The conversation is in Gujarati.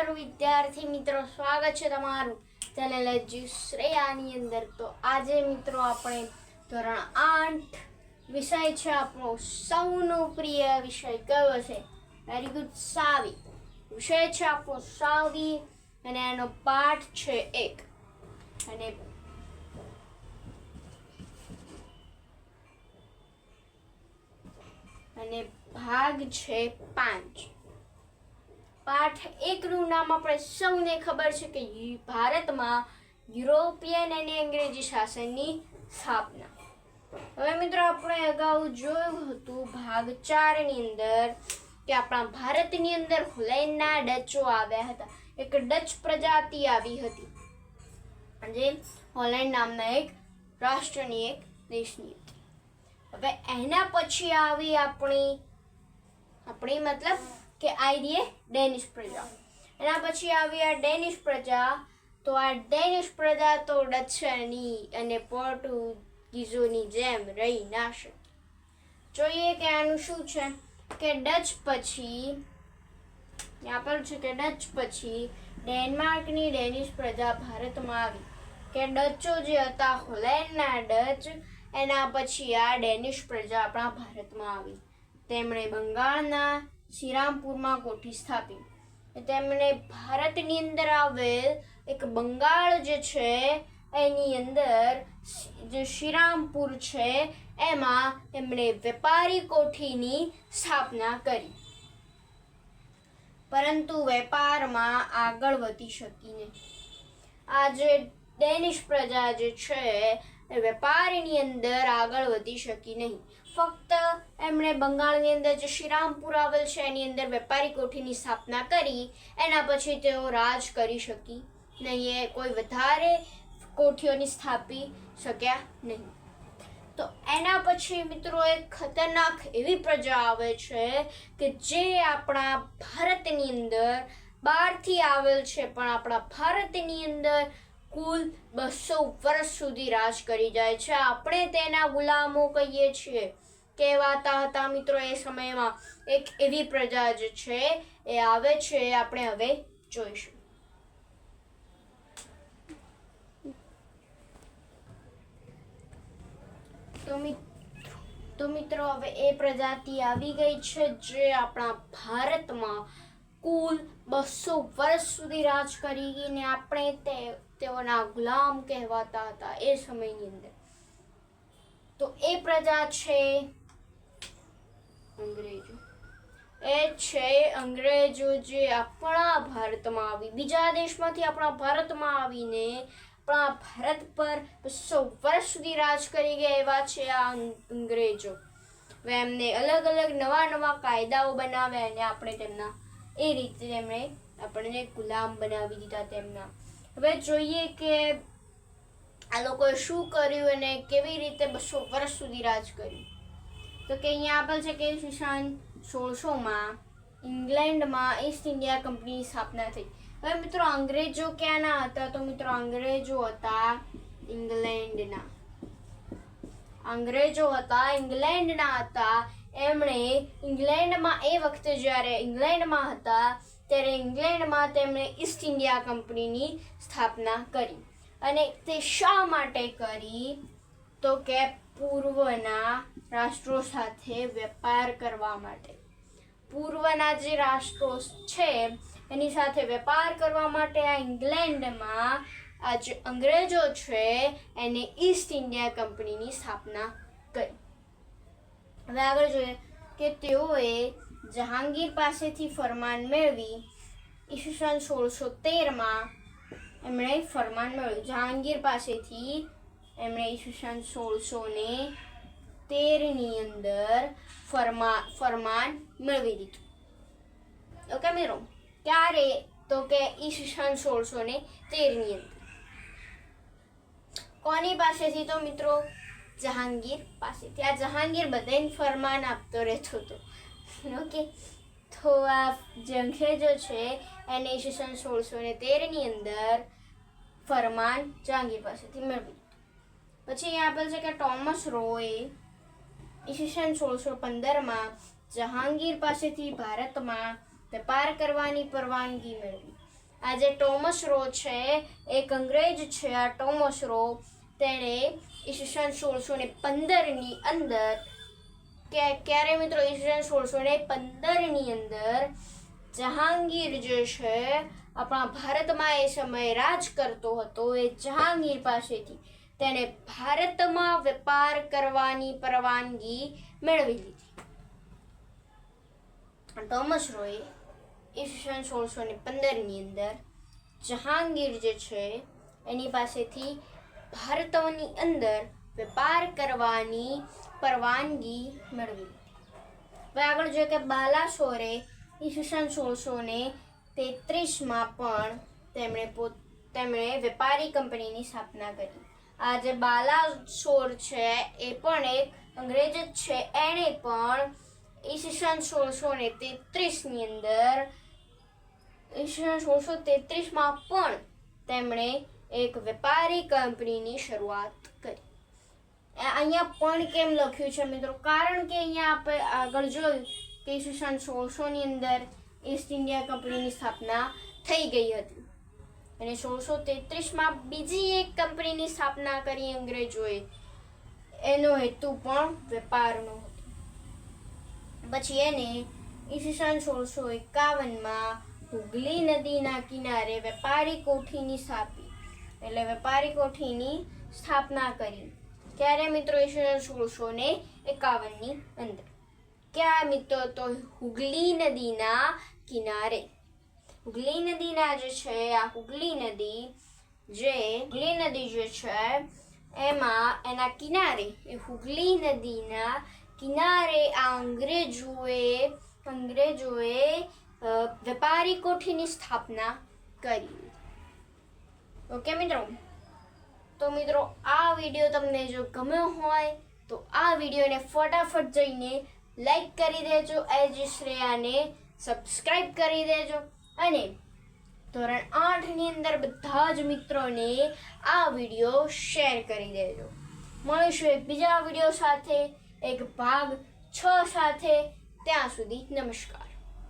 નમસ્કાર વિદ્યાર્થી મિત્રો, સ્વાગત છે તમારું ચેનલ એજ્યુ શ્રેયાની અંદર. તો આજે મિત્રો આપણે ધોરણ આઠ વિષય છે આપણો સૌનો પ્રિય વિષય કયો છે? Very good Savi. વિષય છે આપણો સાવી અને એનો પાઠ છે એક. અને અને ભાગ છે પાંચ. પાઠ એકનું નામ આપણે સૌને ખબર છે કે ભારતમાં યુરોપિયન અને અંગ્રેજી શાસનની સ્થાપના. હવે મિત્રો આપણે અગાઉ જોયું હતું ભાગ ચારની અંદર કે આપણા ભારતની અંદર હોલેન્ડના ડચો આવ્યા હતા. એક ડચ પ્રજાતિ આવી હતી. જે હોલેન્ડ નામના એક રાષ્ટ્રની એક દેશની હતી. હવે એના પછી આવી આપણી આપણી મતલબ કે આઈડીએ ડેનિશ પ્રજા. એના પછી આવી આ ડેનિશ પ્રજા, તો આ ડેનિશ પ્રજા તો ડચની અને પોર્ટુગીઝોની જેમ રહી ના શકે. જોઈએ કે આનું શું છે કે ડચ પછી પર છે કે ડચ પછી ડેનમાર્કની ડેનિશ પ્રજા ભારતમાં આવી. કે ડચો જે હતા હોલેન્ડના ડચ, એના પછી આ ડેનિશ પ્રજા આપણા ભારતમાં આવી. તેમણે બંગાળના શ્રીરામપુરમાં કોઠી સ્થાપી. તેમણે ભારતની અંદર આવેલ એક બંગાળ જે છે, એની અંદર જે શ્રીરામપુર છે, એમાં તેમણે વેપારી કોઠીની સ્થાપના કરી. પરંતુ વેપારમાં આગળ વધી શકી નહીં. આજે ડેનિશ પ્રજા જે છે વેપારની અંદર આગળ વધી શકી નહીં. ફક્ત એમણે બંગાળની અંદર જે શ્રીરામપુર આવેલ છે, એની અંદર વેપારી કોઠીની સ્થાપના કરી. એના પછી તેઓ રાજ કરી શકી. નહીં, એ કોઈ વધારે કોઠીઓની સ્થાપી શક્યા નહીં. તો એના પછી મિત્રો એક ખતરનાક એવી પ્રજા આવે છે કે જે આપણા ભારતની અંદર બહારથી આવેલ છે, પણ આપણા ભારતની અંદર કુલ બસો વર્ષ સુધી રાજ કરી જાય છે. આપણે તેના ગુલામો કહીએ છીએ. કહેવાતા હતા મિત્રો એ સમયમાં. એક એવી પ્રજા જે છે, એ આવે છે આપણે હવે જોઈશું. તો મિત્રો હવે એ પ્રજાતિ આવી ગઈ છે જે આપણા ભારતમાં કુલ બસો વર્ષ સુધી રાજ કરીને આપણે તે, તેઓના ગુલામ કહેવાતા હતા એ સમયની અંદર. તો એ પ્રજા છે અંગ્રેજો. એ છે અંગ્રેજો જે આપણા ભારતમાં આવી, બીજા દેશમાંથી આપણા ભારતમાં આવીને આપણા ભારત પર બસો વર્ષ સુધી રાજ કરી ગયા એવા છે આ અંગ્રેજો. એમને અલગ અલગ નવા નવા કાયદાઓ બનાવ્યા અને આપણે તેમના, એ રીતે તેમણે આપણને ગુલામ બનાવી દીધા તેમના. હવે જોઈએ કે આ લોકોએ શું કર્યું અને કેવી રીતે બસો વર્ષ સુધી રાજ કર્યું. તો કે અહીંયા આપેલ છે કે ઈસવીસન સોળસોમાં ઇંગ્લેન્ડમાં ઈસ્ટ ઇન્ડિયા કંપનીની સ્થાપના થઈ. હવે મિત્રો અંગ્રેજો ક્યાંના હતા? તો મિત્રો અંગ્રેજો હતા ઇંગ્લેન્ડના. અંગ્રેજો હતા ઇંગ્લેન્ડના હતા. એમણે ઇંગ્લેન્ડમાં એ વખતે જ્યારે ઇંગ્લેન્ડમાં હતા, ત્યારે ઇંગ્લેન્ડમાં તેમણે ઈસ્ટ ઇન્ડિયા કંપનીની સ્થાપના કરી. અને તે શા માટે કરી? તો કે પૂર્વના રાષ્ટ્રો સાથે વેપાર કરવા માટે. પૂર્વના જે રાષ્ટ્રો છે, એની સાથે વેપાર કરવા માટે આ ઇંગ્લેન્ડમાં આ જે અંગ્રેજો છે, એને ઈસ્ટ ઇન્ડિયા કંપનીની સ્થાપના કરી. હવે આગળ જોઈએ કે તેઓએ જહાંગીર પાસેથી ફરમાન મેળવી ઈસવીસન સોળસો તેરમાં એમણે ફરમાન મેળવ્યું. જહાંગીર પાસેથી એમણે ઈસવીસન સોળસો ને તેરની અંદર ફરમા, ફરમાન મેળવી દીધું. ઓકે મિત્રો? ક્યારે? તો કે ઈસવીસન સોળસો ને તેરની અંદર. કોની પાસેથી તો, મિત્રો? જહાંગીર પાસેથી. આ જહાંગીર બધાને ફરમાન આપતો રહેતો હતો. ઓકે તો આ જે અંગ્રેજો છે, એને ઈસવીસન સોળસો ને તેરની અંદર ફરમાન જહાંગીર પાસેથી મેળવી લીધું. પછી અહીંયા આપેલ છે કે ટોમસ રોય ઈસવીસન સોળસો પંદરમાં જહાંગીર પાસેથી ભારતમાં વેપાર કરવાની પરવાનગી મેળવી. આ જે ટોમસ રો છે, એક અંગ્રેજ છે આ ટોમસ રો તેણે ઈસવીસન સોળસો ને પંદરની અંદર કે ક્યારે મિત્રો ઈસવીસન સોળસો ને પંદરની અંદર જહાંગીર જે છે, આપણા ભારતમાં એ સમયે રાજ કરતો હતો એ જહાંગીર પાસેથી. તેણે ભારતમાં વેપાર કરવાની પરવાનગી મેળવી લીધી ટોમસ રોય ઈસવીસન સોળસો ને પંદરની અંદર જહાંગીર જે છે, એની પાસેથી ભારતની અંદર વેપાર કરવાની પરવાનગી મેળવી હવે આગળ જોઈએ કે બાલાસોરે ઈસવીસન સોળસો ને તેત્રીસમાં પણ તેમણે પોત તેમણે વેપારી કંપનીની સ્થાપના કરી. આ જે બાલાસોર છે, એ પણ એક અંગ્રેજ જ છે. એણે પણ ઈસવીસન સોળસો ને તેત્રીસની અંદર ઈસવીસન સોળસો તેત્રીસમાં પણ તેમણે એક વેપારી કંપનીની શરૂઆત કરી. અહીંયા પણ કેમ લખ્યું છે મિત્રો? કારણ કે અહીંયા આપણે આગળ જોયું કે ઈસવીસન સોળસોની અંદર ઈસ્ટ ઇન્ડિયા કંપનીની સ્થાપના થઈ ગઈ હતી. અને સોળસો તેત્રીસમાં બીજી એક કંપનીની સ્થાપના કરી અંગ્રેજોએ. એનો હેતુ પણ વેપારનો હતો. પછી એને ઈસવીસન સોળસો એકાવનમાં હુગલી નદીના કિનારે વેપારી કોઠીની સ્થાપી, એટલે વેપારી કોઠીની સ્થાપના કરી. ક્યારે મિત્રો ઈસવીસન સોળસો ને એકાવનની અંદર? ક્યાં મિત્રો? તો હુગલી નદીના કિનારે. હુગલી નદીના જે છે, આ હુગલી નદી જે હુગલી નદી જે છે, એમાં એના કિનારે, એ હુગલી નદીના કિનારે આ અંગ્રેજોએ અંગ્રેજોએ વેપારી કોઠીની સ્થાપના કરી. ઓકે મિત્રો? તો મિત્રો, આ વીડિયો તમને જો ગમ્યો હોય, તો આ વિડીયોને ફટાફટ જઈને લાઈક કરી દેજો. એજ શ્રેયાને સબસ્ક્રાઈબ કરી દેજો. અને ધોરણ આઠની અંદર બધા જ મિત્રોને આ વીડિયો શેર કરી દેજો. મળીશું એક બીજા વીડિયો સાથે, એક ભાગ છ સાથે. ત્યાં સુધી નમસ્કાર.